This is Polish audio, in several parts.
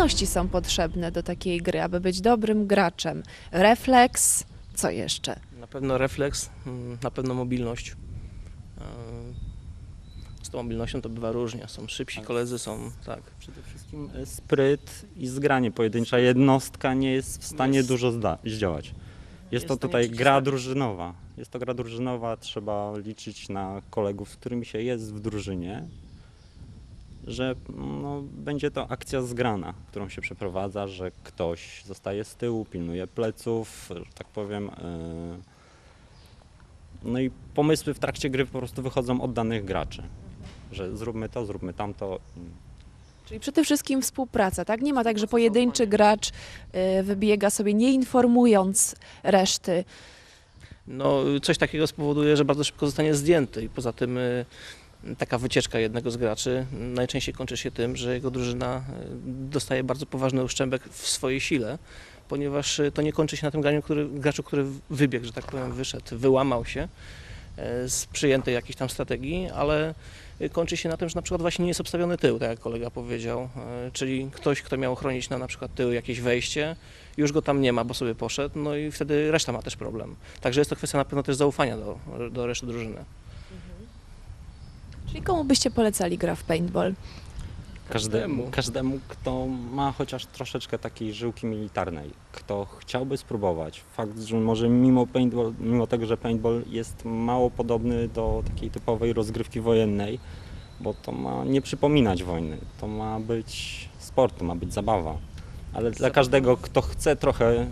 umiejętności są potrzebne do takiej gry, aby być dobrym graczem? Refleks, co jeszcze? Na pewno refleks, mm, na pewno mobilność. E, Z tą mobilnością to bywa różnie. Są szybsi koledzy, są tak. Przede wszystkim e, spryt i zgranie. Pojedyncza jednostka nie jest w stanie Jest- dużo zda- zdziałać. Jest, Jest to tutaj gra drużynowa. Jest to gra drużynowa, trzeba liczyć na kolegów, z którymi się jest w drużynie, że no, będzie to akcja zgrana, którą się przeprowadza, że ktoś zostaje z tyłu, pilnuje pleców, że tak powiem. e, No i pomysły w trakcie gry po prostu wychodzą od danych graczy, że zróbmy to, zróbmy tamto. Czyli przede wszystkim współpraca, tak? Nie ma tak, że pojedynczy gracz y, wybiega sobie nie informując reszty. No, coś takiego spowoduje, że bardzo szybko zostanie zdjęty i poza tym y, taka wycieczka jednego z graczy najczęściej kończy się tym, że jego drużyna y, dostaje bardzo poważny uszczębek w swojej sile, ponieważ y, to nie kończy się na tym graniu, który, graczu, który wybiegł, że tak powiem, wyszedł, wyłamał się e, z przyjętej jakiejś tam strategii, ale kończy się na tym, że na przykład właśnie nie jest obstawiony tył, tak jak kolega powiedział, e, czyli ktoś, kto miał chronić na na przykład tył jakieś wejście, już go tam nie ma, bo sobie poszedł, no i wtedy reszta ma też problem. Także jest to kwestia na pewno też zaufania do, do reszty drużyny. Czyli komu byście polecali gra w paintball? Każdemu, Każdemu. kto ma chociaż troszeczkę takiej żyłki militarnej, kto chciałby spróbować. Fakt, że może mimo, paintball, mimo tego, że paintball jest mało podobny do takiej typowej rozgrywki wojennej, bo to ma nie przypominać wojny, to ma być sport, to ma być zabawa. Ale dla każdego, kto chce trochę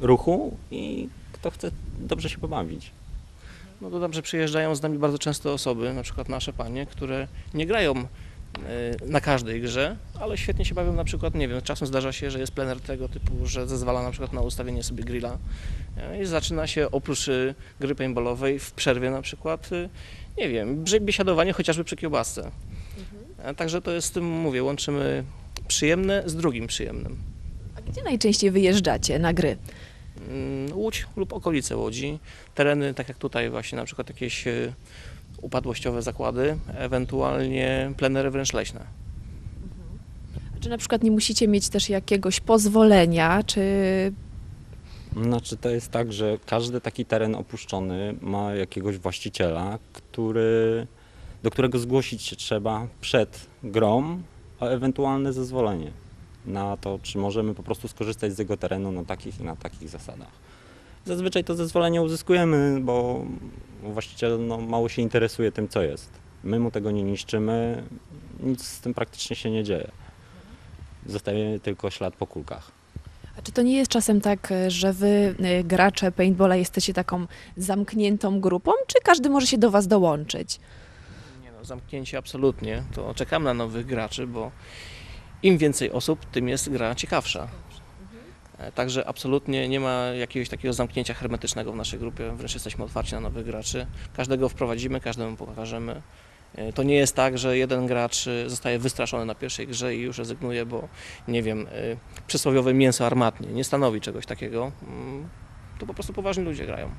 ruchu i kto chce dobrze się pobawić. No dodam, że przyjeżdżają z nami bardzo często osoby, na przykład nasze panie, które nie grają e, na każdej grze, ale świetnie się bawią na przykład, nie wiem, czasem zdarza się, że jest plener tego typu, że zezwala na przykład na ustawienie sobie grilla e, i zaczyna się oprócz e, gry paintballowej w przerwie na przykład, nie wiem, biesiadowanie chociażby przy kiełbasce. E, Także to jest, z tym mówię, łączymy przyjemne z drugim przyjemnym. A gdzie najczęściej wyjeżdżacie na gry? Mm, Łódź lub okolice Łodzi, tereny tak jak tutaj właśnie na przykład jakieś e, upadłościowe zakłady, ewentualnie plenery wręcz leśne. Czy na przykład nie musicie mieć też jakiegoś pozwolenia, czy Znaczy to jest tak, że każdy taki teren opuszczony ma jakiegoś właściciela, który, do którego zgłosić się trzeba przed grą o ewentualne zezwolenie na to, czy możemy po prostu skorzystać z jego terenu na takich i na takich zasadach. Zazwyczaj to zezwolenie uzyskujemy, bo właściciel no, mało się interesuje tym, co jest. My mu tego nie niszczymy, nic z tym praktycznie się nie dzieje. Zostaje tylko ślad po kulkach. A czy to nie jest czasem tak, że wy, y, gracze paintballa, jesteście taką zamkniętą grupą, czy każdy może się do was dołączyć? Nie no, zamknięcie absolutnie. To czekam na nowych graczy, bo im więcej osób, tym jest gra ciekawsza. E, Także absolutnie nie ma jakiegoś takiego zamknięcia hermetycznego w naszej grupie, wręcz jesteśmy otwarci na nowych graczy. Każdego wprowadzimy, każdemu pokażemy. E, To nie jest tak, że jeden gracz e, zostaje wystraszony na pierwszej grze i już rezygnuje, bo nie wiem, przysłowiowe mięso armatnie nie stanowi czegoś takiego. Mm, To po prostu poważni ludzie grają.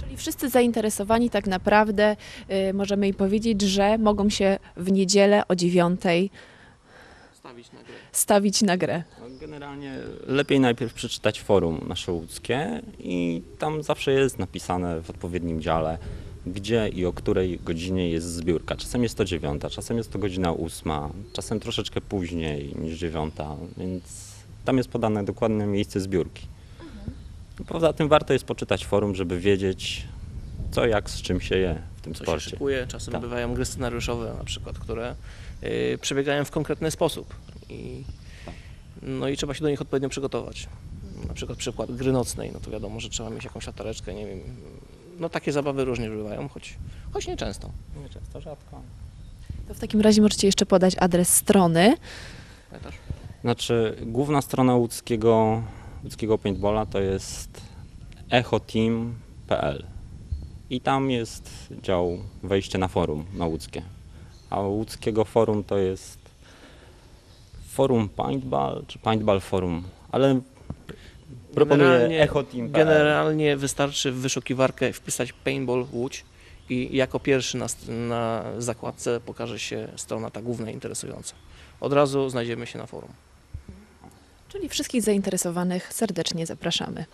Czyli wszyscy zainteresowani tak naprawdę, możemy im powiedzieć, że mogą się w niedzielę o dziewiątej Stawić na grę. stawić na grę. No, Generalnie lepiej najpierw przeczytać forum nasze łódzkie i tam zawsze jest napisane w odpowiednim dziale, gdzie i o której godzinie jest zbiórka. Czasem jest to dziewiąta, czasem jest to godzina ósma, czasem troszeczkę później niż dziewiąta, więc tam jest podane dokładne miejsce zbiórki. No, Poza tym warto jest poczytać forum, żeby wiedzieć co, jak, z czym się je w tym co się sporcie. szykuje. Czasem Tak. bywają gry scenariuszowe na przykład, które y, przebiegają w konkretny sposób. I, no i trzeba się do nich odpowiednio przygotować. Na przykład przykład gry nocnej, no to wiadomo, że trzeba mieć jakąś latareczkę, nie wiem. No takie zabawy różnie bywają, choć, choć nie często. Nie często, rzadko. To w takim razie możecie jeszcze podać adres strony. Znaczy, główna strona łódzkiego, łódzkiego paintballa to jest echoteam.pl i tam jest dział wejście na forum na łódzkie. A łódzkiego forum to jest forum paintball czy paintball forum, ale proponuję Generalnie- echoteam.pl. Generalnie wystarczy w wyszukiwarkę wpisać Paintball Łódź i jako pierwszy na, na zakładce pokaże się strona ta główna interesująca. Od razu znajdziemy się na forum. Czyli wszystkich zainteresowanych serdecznie zapraszamy.